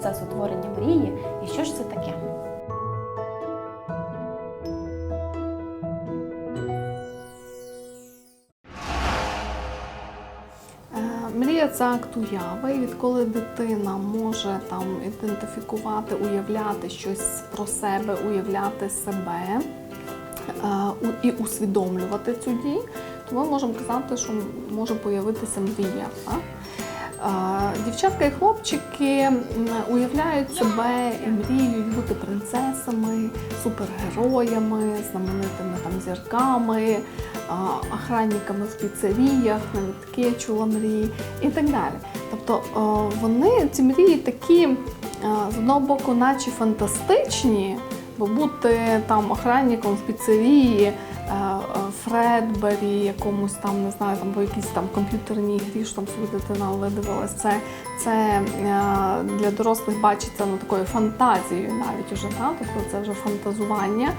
процес утворення мрії і що ж це таке. Е, Мрія це акт уяви, відколи дитина може там ідентифікувати, уявляти щось про себе, уявляти себе е, і усвідомлювати цю дію, то ми можемо казати, що може появитися мрія. Так? Дівчатка і хлопчики уявляють себе і мріють бути принцесами, супергероями, знаменитими там зірками, охранниками в піцеріях, навіть чула мрії і так далі. Тобто вони ці мрії такі з одного боку, наче фантастичні, бо бути там охранником в піцерії, Фредбері, якомусь там, не знаю, там, або якійсь там комп'ютерній грі, що там собі дитина видивилась, це, це е, для дорослих бачиться ну, такою фантазією навіть уже, та? тобто це вже фантазування.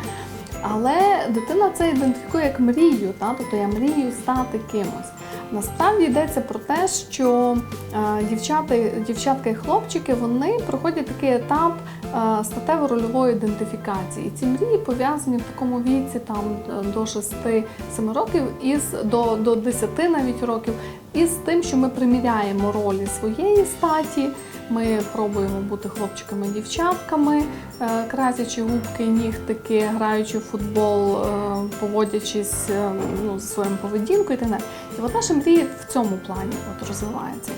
Але дитина це ідентифікує як мрію, та? тобто я мрію стати кимось. Насправді йдеться про те, що е, дівчата, дівчатка і хлопчики вони проходять такий етап е, статево-рольової ідентифікації. І ці мрії пов'язані в такому віці там, е, до 6-7 років, із, до, до 10 навіть років, із тим, що ми приміряємо ролі своєї статі. Ми пробуємо бути хлопчиками і дівчатками, е, красячи губки, нігтики, граючи в футбол, е, поводячись е, ну, зі своїм поведінкою і так. І от наша мрія в цьому плані от розвивається.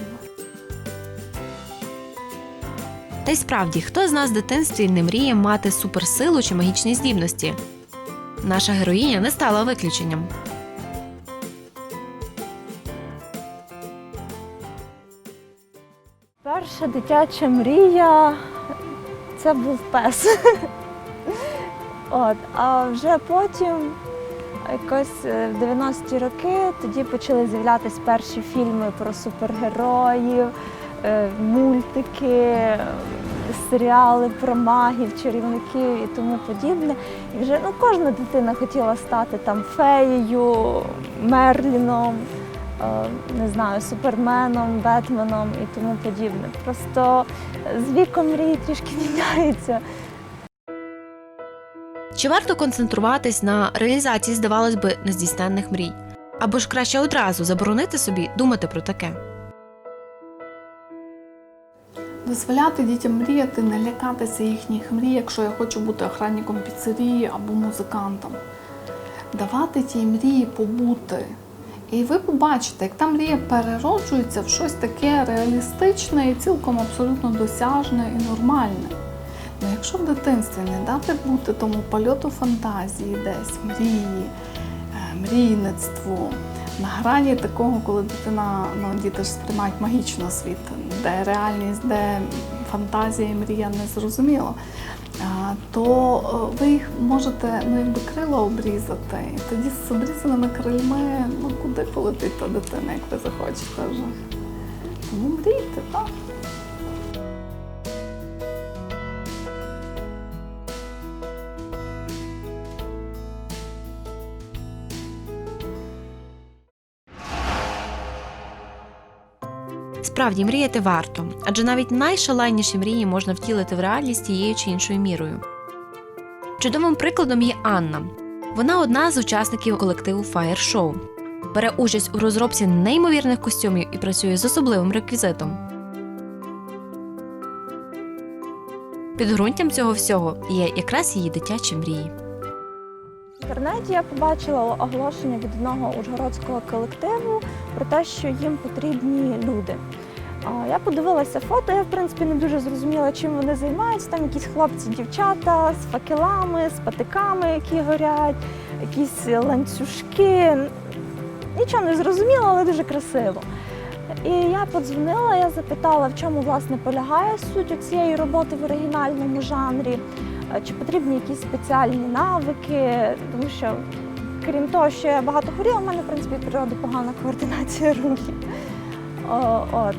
Та й справді, хто з нас в дитинстві не мріє мати суперсилу чи магічні здібності? Наша героїня не стала виключенням. Перша дитяча мрія це був пес. От, а вже потім, якось е, в 90-ті роки, тоді почали з'являтися перші фільми про супергероїв, е, мультики, серіали про магів, чарівників і тому подібне. І вже ну, кожна дитина хотіла стати там феєю, Мерліном не знаю, суперменом, Бетменом і тому подібне. Просто з віком мрії трішки міняються. Чи варто концентруватись на реалізації, здавалось би, нездійсненних мрій? Або ж краще одразу заборонити собі думати про таке? Дозволяти дітям мріяти, не лякатися їхніх мрій, якщо я хочу бути охранником піцерії або музикантом. Давати тій мрії побути. І ви побачите, як та мрія перероджується в щось таке реалістичне і цілком абсолютно досяжне і нормальне. Ну, якщо в дитинстві не дати бути тому польоту фантазії десь, мрії, е, мрійництву, на грані такого, коли дитина, ну діти ж сприймають магічно світ, де реальність, де фантазія і мрія не зрозуміло, то е, ви їх можете ну, якби крила обрізати. І тоді з обрізаними крильми, ну куди полетить та дитина, як ви захочете вже. Тому мрійте, так. Справді мріяти варто, адже навіть найшаленіші мрії можна втілити в реальність тією чи іншою мірою. Чудовим прикладом є Анна. Вона одна з учасників колективу Fire Show. Бере участь у розробці неймовірних костюмів і працює з особливим реквізитом. Підґрунтям цього всього є якраз її дитячі мрії. В інтернеті я побачила оголошення від одного ужгородського колективу про те, що їм потрібні люди. Я подивилася фото, я в принципі не дуже зрозуміла, чим вони займаються. Там якісь хлопці, дівчата з факелами, з патиками, які горять, якісь ланцюжки. Нічого не зрозуміла, але дуже красиво. І я подзвонила, я запитала, в чому власне полягає суть цієї роботи в оригінальному жанрі, е, чи потрібні якісь спеціальні навики, тому що крім того, що я багато хворіла, у мене в принципі природи погана координація рухів. О, от.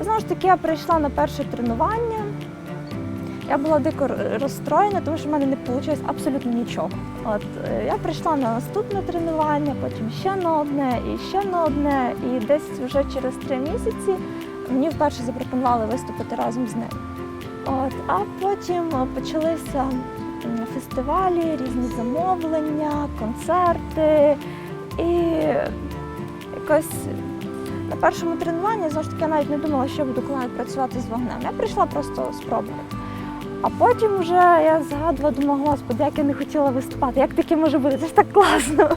Знову ж таки, я прийшла на перше тренування. Я була дико розстроєна, тому що в мене не вийшло абсолютно нічого. От е, я прийшла на наступне тренування, потім ще на одне і ще на одне. І десь вже через три місяці мені вперше запропонували виступити разом з нею. От, а потім почалися фестивалі, різні замовлення, концерти. І якось на першому тренуванні знову ж таки я навіть не думала, що буду коли працювати з вогнем. Я прийшла просто спробувати. А потім вже я згадувала, думала, господи, як я не хотіла виступати, як таке може бути? Це ж так класно.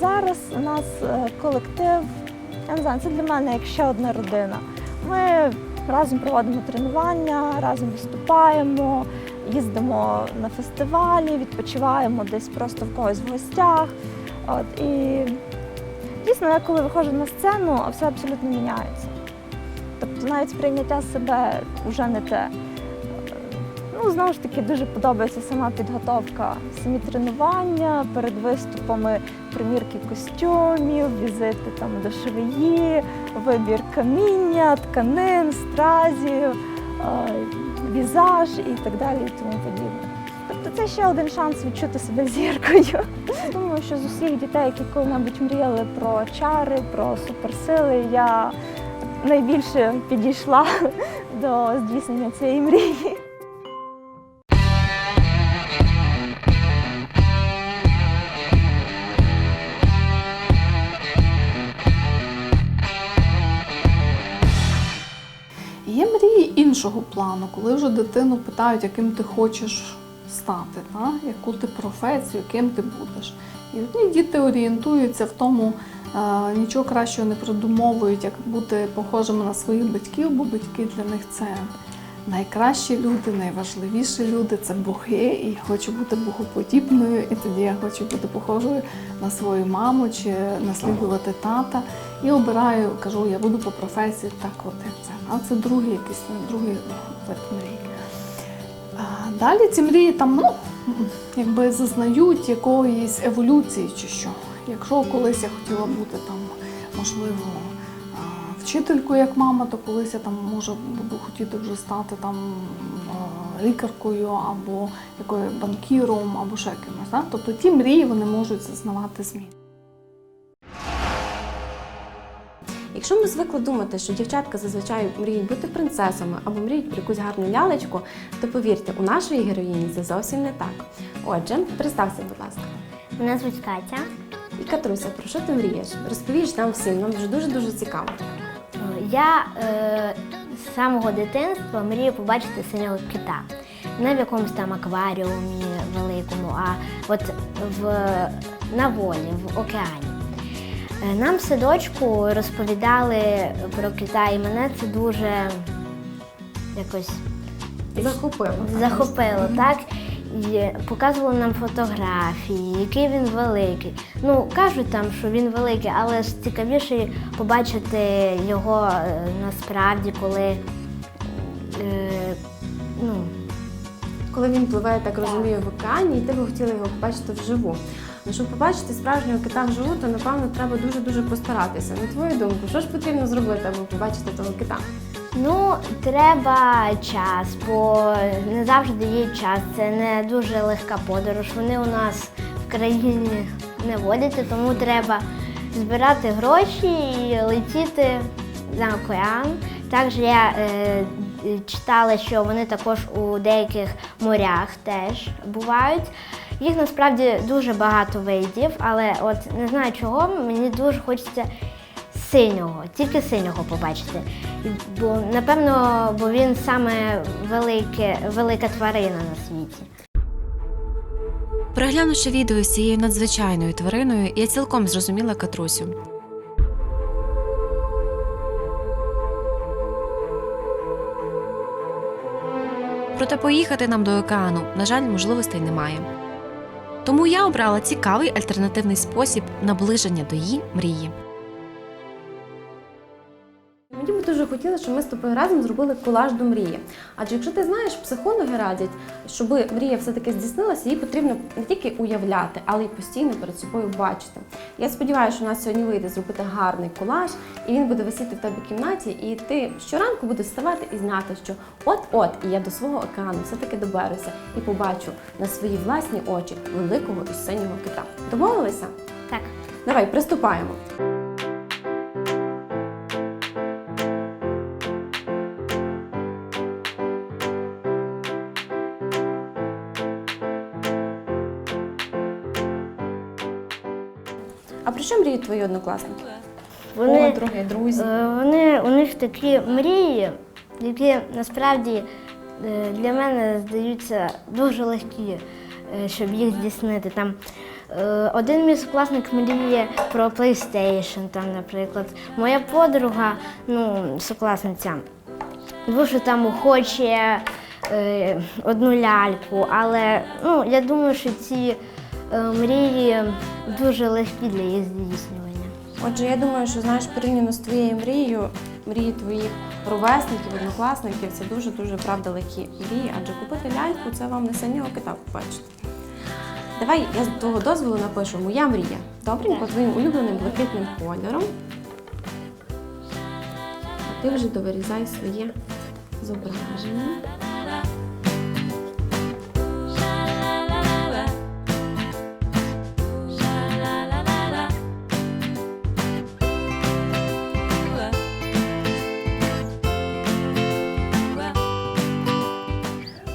Зараз у нас е, колектив, я не знаю, це для мене як ще одна родина. Ми разом проводимо тренування, разом виступаємо, їздимо на фестивалі, відпочиваємо десь просто в когось в гостях. От, і дійсно, я коли виходжу на сцену, все абсолютно міняється. Тобто навіть сприйняття себе вже не те. Ну, знову ж таки, дуже подобається сама підготовка, самі тренування перед виступами, примірки костюмів, візити там до швеї, вибір каміння, тканин, стразів, е, візаж і так далі і тому подібне. Тобто це ще один шанс відчути себе зіркою. Думаю, що з усіх дітей, які коли-небудь мріяли про чари, про суперсили, я найбільше підійшла до здійснення цієї мрії. Є мрії іншого плану, коли вже дитину питають, яким ти хочеш стати, та? яку ти професію, ким ти будеш. І одні діти орієнтуються в тому, е, нічого кращого не придумовують, як бути похожими на своїх батьків, бо батьки для них це найкращі люди, найважливіші люди це боги, і я хочу бути богоподібною, і тоді я хочу бути похожою на свою маму чи наслідувати тата. І обираю, кажу, я буду по професії так, от як це. А це другий якийсь другий вид мрій. Далі ці мрії там, ну, якби зазнають якоїсь еволюції чи що. Якщо колись я хотіла бути там, можливо, вчителькою, як мама, то колись я там може буду хотіти вже стати там лікаркою або якою банкіром, або ще кимось. Да? Тобто ті мрії вони можуть зазнавати змін. Якщо ми звикли думати, що дівчатка зазвичай мріють бути принцесами або мріють про якусь гарну лялечку, то повірте, у нашої героїні це зовсім не так. Отже, представся, будь ласка. Мене звуть Катя. І Катруся, про що ти мрієш? Розповіш нам всім, нам вже дуже дуже цікаво. Я е, з самого дитинства мрію побачити синього кита. Не в якомусь там акваріумі великому, а от в, на волі, в океані. Е, Нам в садочку розповідали про кита, і мене це дуже якось Захопило. захопило, так? І показували нам фотографії, який він великий. Ну, кажуть там, що він великий, але ж цікавіше побачити його е, насправді, коли е, ну, Коли він пливе, я так розумію, в океані, і ти би хотіла його побачити вживу. Ну, щоб побачити справжнього кита вживу, то напевно треба дуже дуже постаратися. На твою думку, що ж потрібно зробити, аби побачити того кита? ну, треба час, бо не завжди є час. Це не дуже легка подорож. Вони у нас в країні не водяться, тому треба збирати гроші і летіти на океан. Також я е, читала, що вони також у деяких морях теж бувають. Їх насправді дуже багато видів, але от не знаю чого, мені дуже хочеться синього, тільки синього побачити. Бо напевно, бо він саме велике, велика тварина на світі. Переглянувши відео з цією надзвичайною твариною, я цілком зрозуміла Катрусю. Проте поїхати нам до океану, на жаль, можливостей немає. Тому я обрала цікавий альтернативний спосіб наближення до її мрії. Дуже хотіла, щоб ми з тобою разом зробили колаж до мрії. Адже якщо ти знаєш, психологи радять, щоб мрія все-таки здійснилася, її потрібно не тільки уявляти, але й постійно перед собою бачити. Я сподіваюся, що у нас сьогодні вийде зробити гарний колаж, і він буде висіти в тебе в кімнаті, і ти щоранку будеш вставати і знати, що от-от, і я до свого океану все-таки доберуся і побачу на свої власні очі великого і синього кита. Домовилися? Так. Давай, приступаємо. Що мріють твої однокласники? Вони, Подруги, друзі. е, вони, у них такі мрії, які насправді е, для мене здаються дуже легкі, е, щоб їх здійснити. Там, один мій сукласник мріє про PlayStation, там, наприклад. Моя подруга, ну, сукласниця, дуже там хоче одну ляльку, але ну, я думаю, що ці мрії дуже легкі для їх здійснювання. Отже, я думаю, що знаєш, порівняно з твоєю мрією, мрії твоїх ровесників, однокласників, це дуже-дуже правда легкі мрії, адже купити ляльку це вам не синього кита побачити. Давай я з твого дозволу напишу Моя мрія. Добренько, твоїм улюбленим блакитним кольором. А ти вже довирізай своє зображення.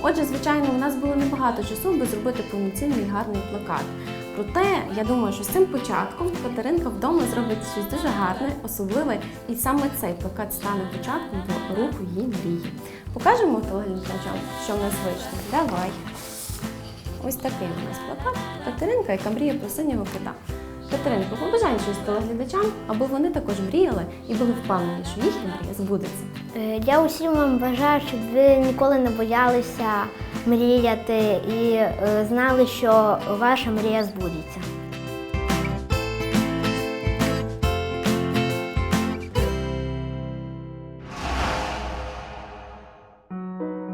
Отже, звичайно, у нас було небагато часу, аби зробити повноцінний гарний плакат. Проте, я думаю, що з цим початком Катеринка вдома зробить щось дуже гарне, особливе, і саме цей плакат стане початком до руху її мрії. Покажемо телеглядачам, що в нас вийшло. Давай. Ось такий у нас плакат. Катеринка, яка мріє про синього кота. Катеринко, побажай щось телеглядачам, аби вони також мріяли і були впевнені, що їхня мрія збудеться. Е, Я усім вам бажаю, щоб ви ніколи не боялися мріяти і е, знали, що ваша мрія збудеться.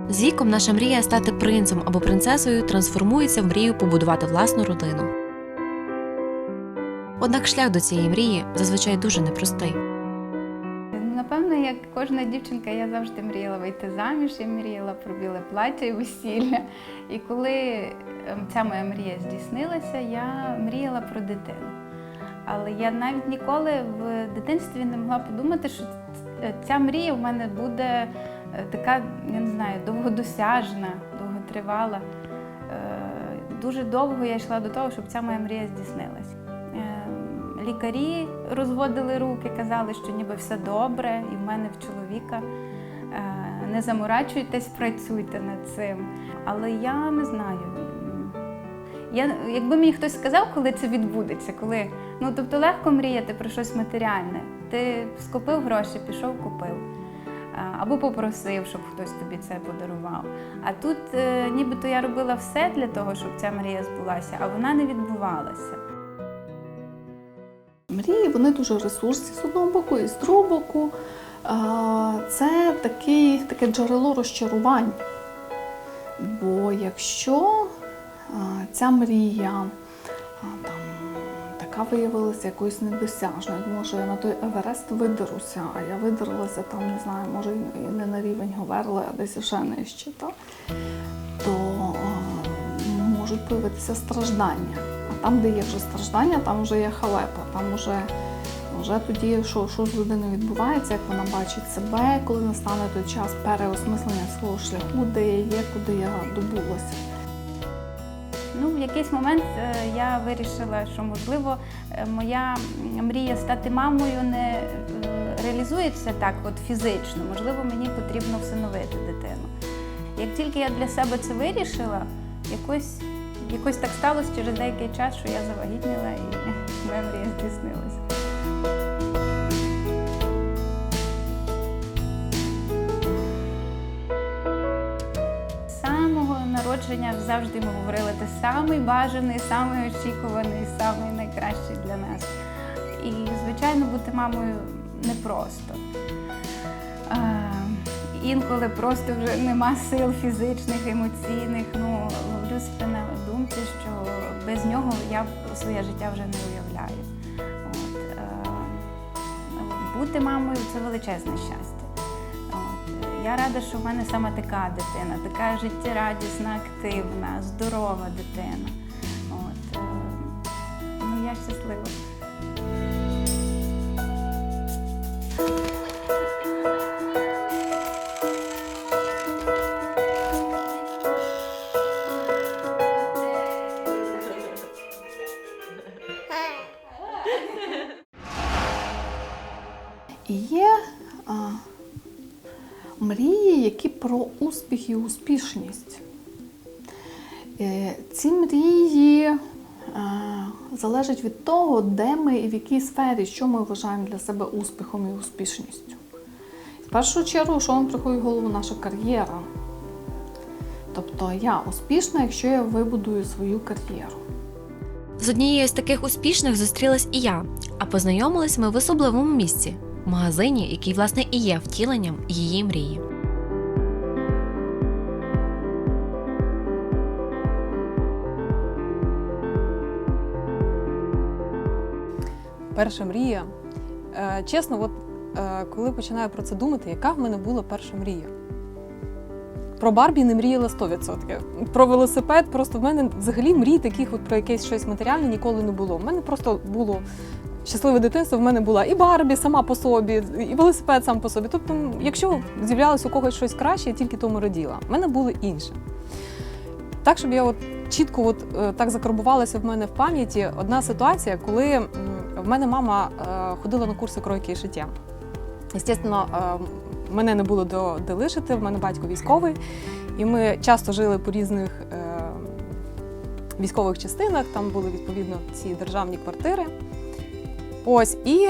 З віком наша мрія стати принцем або принцесою трансформується в мрію побудувати власну родину. Однак шлях до цієї мрії зазвичай дуже непростий. Як кожна дівчинка, я завжди мріяла вийти заміж, я мріяла про біле плаття і весілля. І коли ем, ця моя мрія здійснилася, я мріяла про дитину. Але я навіть ніколи в дитинстві не могла подумати, що ця мрія в мене буде е, така, я не знаю, довгодосяжна, довготривала. Е, Дуже довго я йшла до того, щоб ця моя мрія здійснилася. Лікарі розводили руки, казали, що ніби все добре, і в мене в чоловіка. Е, Не заморачуйтесь, працюйте над цим. Але я не знаю. Я, якби мені хтось сказав, коли це відбудеться, коли ну тобто легко мріяти про щось матеріальне. Ти скопив гроші, пішов, купив. Або попросив, щоб хтось тобі це подарував. А тут е, нібито я робила все для того, щоб ця мрія збулася, а вона не відбувалася. Мрії вони дуже ресурсні з одного боку, і з другого боку. Це такий, таке джерело розчарувань. Бо якщо ця мрія там, така виявилася якоюсь недосяжною, може я на той Еверест видеруся, а я видерлася там, не знаю, може і не на рівень Говерли, а десь ще нижче, так? то можуть появитися страждання. Там, де є вже страждання, там вже є халепа, там вже, вже тоді, що, що з людиною відбувається, як вона бачить себе, коли настане той час переосмислення свого шляху, де я є, куди я добулася. Ну, в якийсь момент е, я вирішила, що можливо е, моя мрія стати мамою не е, реалізується так, от фізично. Можливо, мені потрібно всиновити дитину. Як тільки я для себе це вирішила, якось, якось так сталося через деякий час, що я завагітніла і моя мрія здійснилася. Самого народження завжди йому говорили, ти самий бажаний, самий очікуваний, самий найкращий для нас. І, звичайно, бути мамою непросто. Інколи просто вже нема сил фізичних, емоційних. Ну, ловлю себе на думці, що без нього я своє життя вже не уявляю. От, е, бути мамою це величезне щастя. От, я рада, що в мене саме така дитина, така життєрадісна, активна, здорова дитина. От, е, ну, я щаслива. Успіх і успішність. Е, ці мрії е, залежать від того, де ми і в якій сфері, що ми вважаємо для себе успіхом і успішністю. В першу чергу, що вам приходить в голову наша кар'єра. Тобто я успішна, якщо я вибудую свою кар'єру. З однією з таких успішних зустрілась і я, а познайомились ми в особливому місці магазині, який, власне, і є втіленням її мрії. Перша мрія. Е, Чесно, от е, коли починаю про це думати, яка в мене була перша мрія? Про Барбі не мріяла 100%. Про велосипед просто в мене взагалі мрій таких от про якесь щось матеріальне ніколи не було. В мене просто було щасливе дитинство, в мене була і Барбі сама по собі, і велосипед сам по собі. Тобто, якщо з'являлося у когось щось краще, я тільки тому раділа. В мене було інше. Так, щоб я от чітко от, е, так закарбувалася в мене в пам'яті одна ситуація, коли в мене мама е, ходила на курси кройки і шиття. Звісно, мене не було до, де лишити, в мене батько військовий, і ми часто жили по різних е, військових частинах, там були відповідно ці державні квартири. Ось, і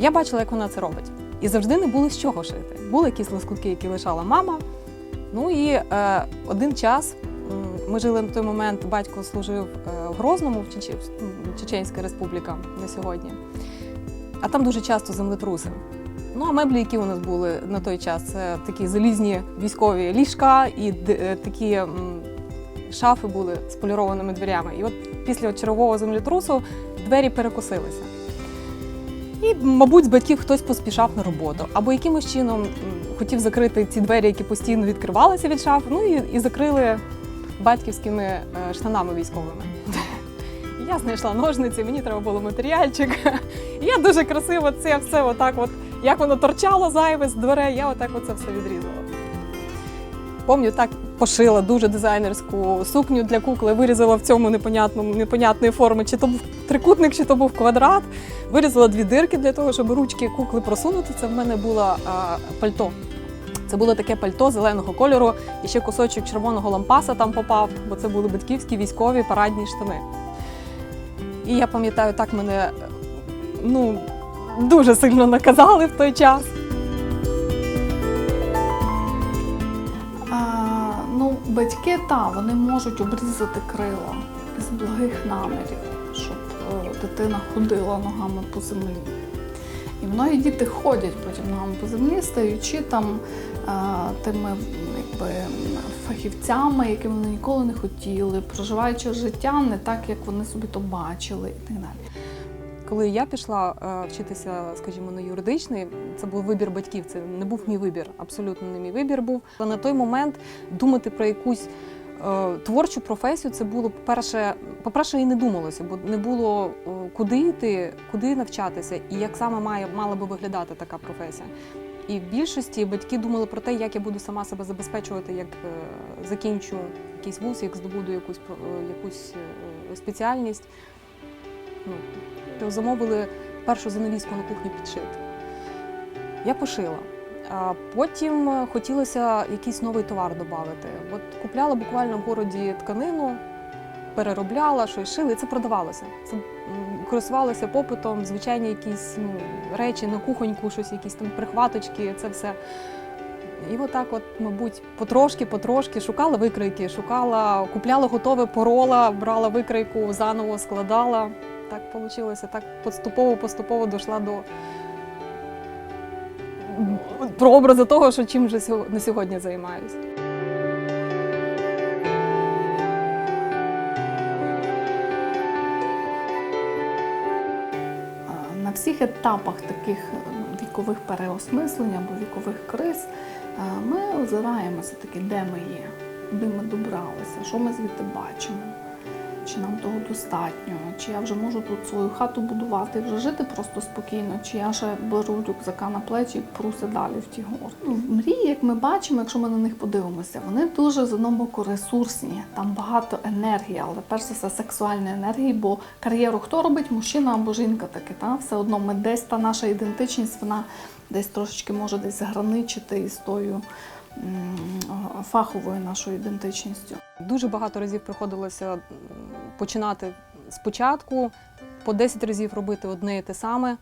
я бачила, як вона це робить. І завжди не було з чого шити. Були якісь лоскутки, які лишала мама. Ну і е, один час ми жили на той момент, батько служив е, в Грозному, в Чече- Чеченська Республіка на сьогодні. А там дуже часто землетруси. Ну, а меблі, які у нас були на той час, це такі залізні військові ліжка і е, такі шафи були з полірованими дверями. І от після чергового землетрусу двері перекосилися. І, мабуть, з батьків хтось поспішав на роботу, або якимось чином хотів закрити ці двері, які постійно відкривалися від шаф, ну і, і закрили батьківськими е, штанами військовими. Я знайшла ножниці, мені треба було матеріальчик. Я дуже красиво це все отак, от, як воно торчало зайве з дверей, я отак оце все відрізала. Пам'ятаю, так пошила дуже дизайнерську сукню для кукли, вирізала в цьому непонятному, непонятної форми, чи то був трикутник, чи то був квадрат. Вирізала дві дирки для того, щоб ручки кукли просунути. Це в мене було а, пальто. Це було таке пальто зеленого кольору, і ще кусочок червоного лампаса там попав, бо це були батьківські військові парадні штани. І я пам'ятаю, так мене ну, дуже сильно наказали в той час. Ну, батьки, та, вони можуть обрізати крила з благих намірів, щоб е, дитина ходила ногами по землі. І многі діти ходять потім ногами по землі, стаючи там тими якби, фахівцями, якими вони ніколи не хотіли, проживаючи життя не так, як вони собі то бачили і так далі. Коли я пішла е, вчитися, скажімо, на юридичний, це був вибір батьків. Це не був мій вибір, абсолютно не мій вибір був. Але на той момент думати про якусь е, творчу професію, це було по-перше, по-перше, і не думалося, бо не було е, куди йти, куди навчатися, і як саме має мала би виглядати така професія. І в більшості батьки думали про те, як я буду сама себе забезпечувати, як е, закінчу якийсь вуз, як здобуду якусь про- е, якусь е, спеціальність. Ну, то замовили першу занавіску на кухні підшити. Я пошила. А потім хотілося якийсь новий товар додати. От купляла буквально в городі тканину, переробляла, щось шила, і це продавалося. Це м, користувалося попитом, звичайні якісь ну, речі на кухоньку, щось, якісь там прихваточки, це все. І отак, от, мабуть, потрошки, потрошки шукала викройки, шукала, купляла готове порола, брала викройку, заново складала. Так вийшло, так поступово, поступово дійшла до прообрази того, що чим вже на сьогодні займаюся. На всіх етапах таких е, вікових переосмислень або вікових криз е, ми озираємося таки, де ми є, де ми добралися, що ми звідти бачимо, чи нам того достатньо, чи я вже можу тут свою хату будувати вже жити просто спокійно, чи я ще беру рюкзака на плечі і пруся далі в ті гори. Ну, мрії, як ми бачимо, якщо ми на них подивимося, вони дуже з одного боку ресурсні, там багато енергії, але перш за все сексуальної енергії, бо кар'єру хто робить, мужчина або жінка таки, та все одно ми десь та наша ідентичність, вона десь трошечки може десь заграничити із тою фаховою нашою ідентичністю. Дуже багато разів приходилося починати спочатку, по 10 разів робити одне і те саме.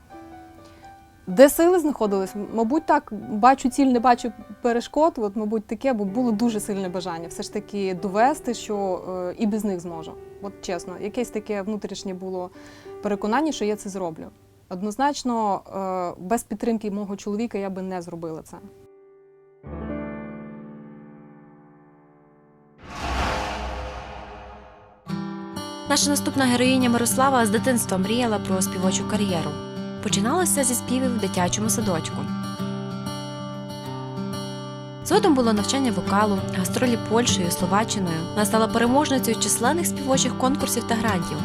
Де сили знаходились? Мабуть, так, бачу ціль, не бачу перешкод. От, мабуть, таке, бо було дуже сильне бажання все ж таки довести, що е, і без них зможу. От чесно, якесь таке внутрішнє було переконання, що я це зроблю. Однозначно, е, без підтримки мого чоловіка я би не зробила це. Наша наступна героїня Мирослава з дитинства мріяла про співочу кар'єру. Починалося зі співів в дитячому садочку. Згодом було навчання вокалу, гастролі Польщею, Словаччиною. Вона стала переможницею численних співочих конкурсів та грантів.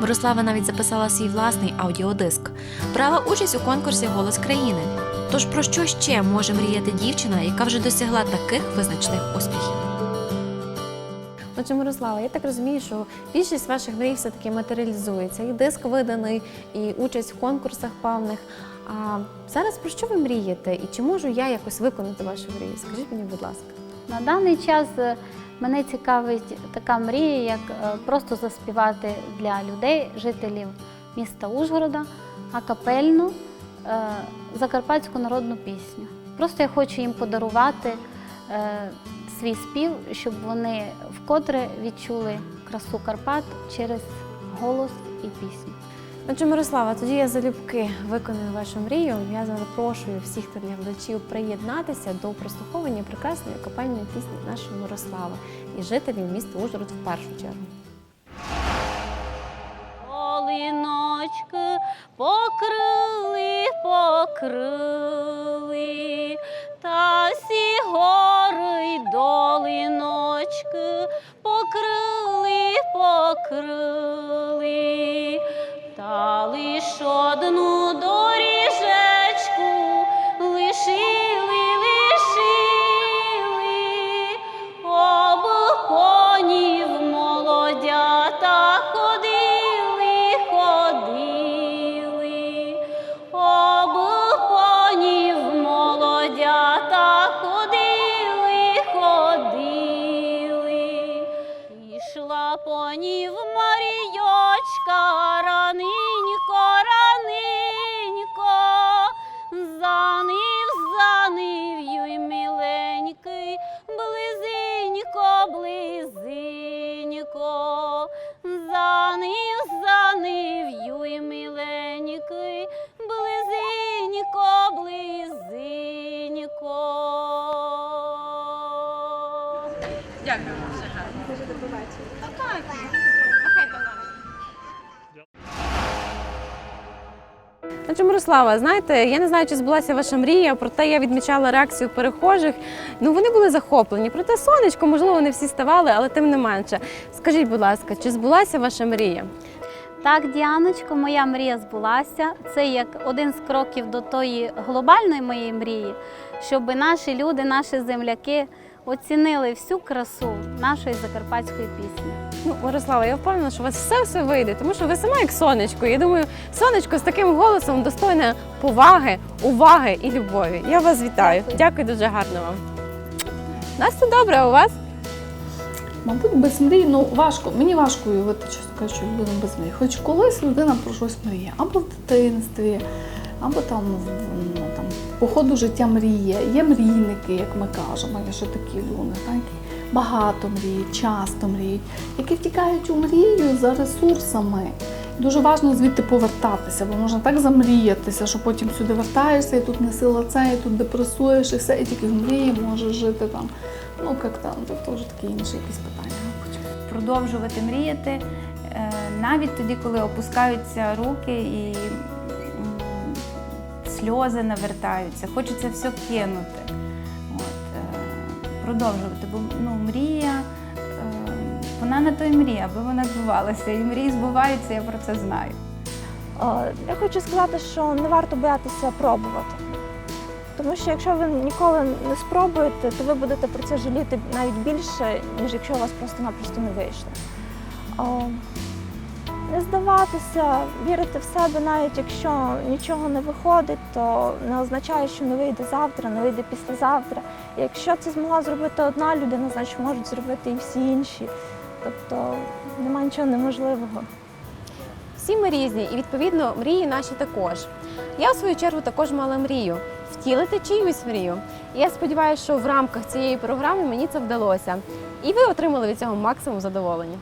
Мирослава навіть записала свій власний аудіодиск, брала участь у конкурсі Голос країни. Тож про що ще може мріяти дівчина, яка вже досягла таких визначних успіхів? Отже, Мирослава, я так розумію, що більшість ваших мрій все-таки матеріалізується. І диск виданий, і участь в конкурсах певних. А зараз про що ви мрієте? І чи можу я якось виконати вашу мрію? Скажіть мені, будь ласка. На даний час е, мене цікавить така мрія, як е, просто заспівати для людей, жителів міста Ужгорода, акапельну е, закарпатську народну пісню. Просто я хочу їм подарувати свій спів, щоб вони вкотре відчули красу Карпат через голос і пісню. Отже, Мирослава, тоді я залюбки виконую вашу мрію. Я запрошую всіх телеглядачів приєднатися до прослуховування прекрасної капельної пісні нашої Мирослави і жителів міста Ужгород в першу чергу. Полиночки покрили, покрили, Отже, Мирослава, знаєте, я не знаю, чи збулася ваша мрія, проте я відмічала реакцію перехожих. Ну вони були захоплені. Проте сонечко, можливо, не всі ставали, але тим не менше. Скажіть, будь ласка, чи збулася ваша мрія? Так, Діаночко, моя мрія збулася. Це як один з кроків до тої глобальної моєї мрії, щоб наші люди, наші земляки оцінили всю красу нашої закарпатської пісні. Ну, Мирослава, я впевнена, що у вас все все вийде, тому що ви сама як сонечко. Я думаю, сонечко з таким голосом достойне поваги, уваги і любові. Я вас вітаю. Дякую. Дякую дуже гарно вам. У нас все добре, а у вас? Мабуть, без мрій, ну важко. Мені важко уявити, чесно кажучи, людину без мрій. Хоч колись людина про щось мріє, або в дитинстві, або там, ну, там по ходу життя мріє. Є мрійники, як ми кажемо, є ще такі люди, так? багато мріють, часто мріють, які втікають у мрію за ресурсами Дуже важливо звідти повертатися, бо можна так замріятися, що потім сюди вертаєшся, і тут не сила це, і тут депресуєш, і все, і тільки в мрії можеш жити там. Ну, як там, це вже такі інші якісь питання, продовжувати мріяти е, навіть тоді, коли опускаються руки і сльози навертаються, хочеться все кинути. От, е, продовжувати, бо ну, мрія, е, вона на то й мрія, аби вона збувалася. І мрії збуваються, я про це знаю. Я хочу сказати, що не варто боятися пробувати. Тому що якщо ви ніколи не спробуєте, то ви будете про це жаліти навіть більше, ніж якщо у вас просто-напросто не вийшло. Не здаватися, вірити в себе, навіть якщо нічого не виходить, то не означає, що не вийде завтра, не вийде післязавтра. І якщо це змогла зробити одна людина, значить можуть зробити і всі інші. Тобто немає нічого неможливого. Всі ми різні, і відповідно мрії наші також. Я в свою чергу також мала мрію втілити чиюсь мрію. І я сподіваюся, що в рамках цієї програми мені це вдалося. І ви отримали від цього максимум задоволення.